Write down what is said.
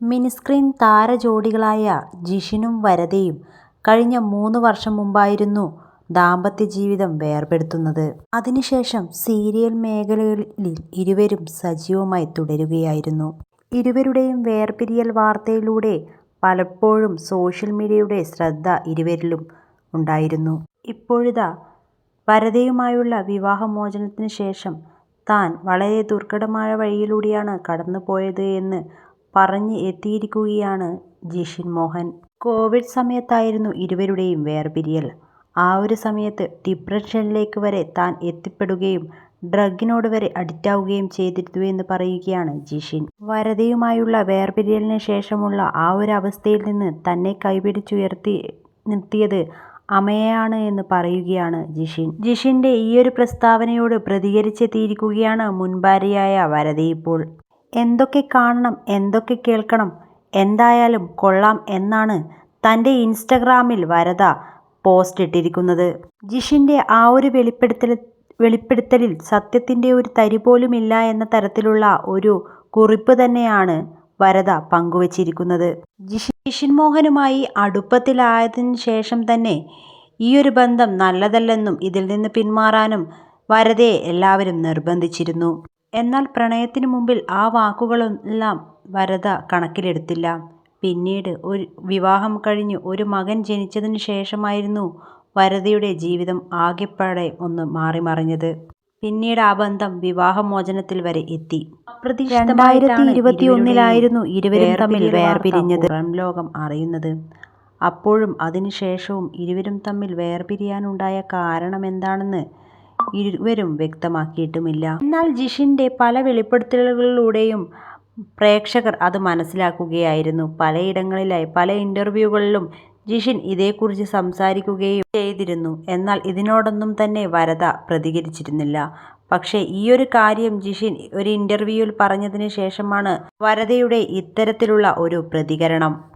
Mini screen താരജോഡികളായ ജിഷിനും വരദയും കഴിഞ്ഞ മൂന്ന് വർഷം മുമ്പായിരുന്നു ദാമ്പത്യജീവിതം വേർപെടുത്തുന്നത്. അതിനുശേഷം സീരിയൽ മേഖലകളിൽ ഇരുവരും സജീവമായി തുടരുകയായിരുന്നു. ഇരുവരുടെയും വേർപിരിയൽ വാർത്തയിലൂടെ പലപ്പോഴും സോഷ്യൽ മീഡിയയുടെ ശ്രദ്ധ ഇരുവരിലും ഉണ്ടായിരുന്നു. ഇപ്പോഴിതാ വരദയുമായുള്ള വിവാഹമോചനത്തിന് ശേഷം താൻ വളരെ ദുർഘടമായ വഴിയിലൂടെയാണ് കടന്നുപോയത് എന്ന് പറഞ്ഞ് എത്തിയിരിക്കുകയാണ് ജിഷിൻ മോഹൻ. കോവിഡ് സമയത്തായിരുന്നു ഇരുവരുടെയും വേർപിരിയൽ. ആ ഒരു സമയത്ത് ഡിപ്രഷനിലേക്ക് വരെ താൻ എത്തിപ്പെടുകയും ഡ്രഗിനോട് വരെ അഡിക്റ്റാവുകയും ചെയ്തിരുന്നുവെന്ന് പറയുകയാണ് ജിഷിൻ. വരതയുമായുള്ള വേർപിരിയലിന് ശേഷമുള്ള ആ ഒരു അവസ്ഥയിൽ നിന്ന് തന്നെ കൈപിടിച്ചുയർത്തി നിർത്തിയത് അമയാണ് എന്ന് പറയുകയാണ് ജിഷിൻ. ജിഷിന്റെ ഈയൊരു പ്രസ്താവനയോട് പ്രതികരിച്ചെത്തിയിരിക്കുകയാണ് മുൻഭാര്യയായ വരതയിപ്പോൾ. എന്തൊക്കെ കാണണം എന്തൊക്കെ കേൾക്കണം എന്തായാലും കൊള്ളാം എന്നാണ് തന്റെ ഇൻസ്റ്റഗ്രാമിൽ വരദ പോസ്റ്റ് ഇട്ടിരിക്കുന്നത്. ജിഷിന്റെ ആ ഒരു വെളിപ്പെടുത്തൽ വെളിപ്പെടുത്തലിൽ സത്യത്തിന്റെ ഒരു തരി പോലും ഇല്ല എന്ന തരത്തിലുള്ള ഒരു കുറിപ്പ് തന്നെയാണ് വരദ പങ്കുവച്ചിരിക്കുന്നത്. ജിഷിൻ മോഹനുമായി അടുപ്പത്തിലായതിനു ശേഷം തന്നെ ഈ ഒരു ബന്ധം നല്ലതല്ലെന്നും ഇതിൽ നിന്ന് പിന്മാറാനും വരദയെ എല്ലാവരും നിർബന്ധിച്ചിരുന്നു. എന്നാൽ പ്രണയത്തിനു മുമ്പിൽ ആ വാക്കുകളെല്ലാം വരദ കണക്കിലെടുത്തില്ല. പിന്നീട് ഒരു വിവാഹം കഴിഞ്ഞ് ഒരു മകൻ ജനിച്ചതിന് ശേഷമായിരുന്നു വരദയുടെ ജീവിതം ആകെപ്പാടെ ഒന്ന് മാറിമറിഞ്ഞത്. പിന്നീട് ആ ബന്ധം വിവാഹമോചനത്തിൽ വരെ എത്തി. രണ്ടായിരത്തി ഇരുപത്തിയൊന്നിലായിരുന്നു ഇരുവരും തമ്മിൽ വേർപിരിഞ്ഞത് ലോകം അറിയുന്നത്. അപ്പോഴും അതിനുശേഷവും ഇരുവരും തമ്മിൽ വേർപിരിയാനുണ്ടായ കാരണമെന്താണെന്ന് ഇരുവരും വ്യക്തമാക്കിയിട്ടുമില്ല. എന്നാൽ ജിഷിന്റെ പല വെളിപ്പെടുത്തലുകളിലൂടെയും പ്രേക്ഷകർ അത് മനസ്സിലാക്കുകയായിരുന്നു. പലയിടങ്ങളിലായി പല ഇന്റർവ്യൂകളിലും ജിഷിൻ ഇതേക്കുറിച്ച് സംസാരിക്കുകയും ചെയ്തിരുന്നു. എന്നാൽ ഇതിനോടൊന്നും തന്നെ വരദ പ്രതികരിച്ചിരുന്നില്ല. പക്ഷേ ഈയൊരു കാര്യം ജിഷിൻ ഒരു ഇന്റർവ്യൂവിൽ പറഞ്ഞതിന് ശേഷമാണ് വരദയുടെ ഇത്തരത്തിലുള്ള ഒരു പ്രതികരണം.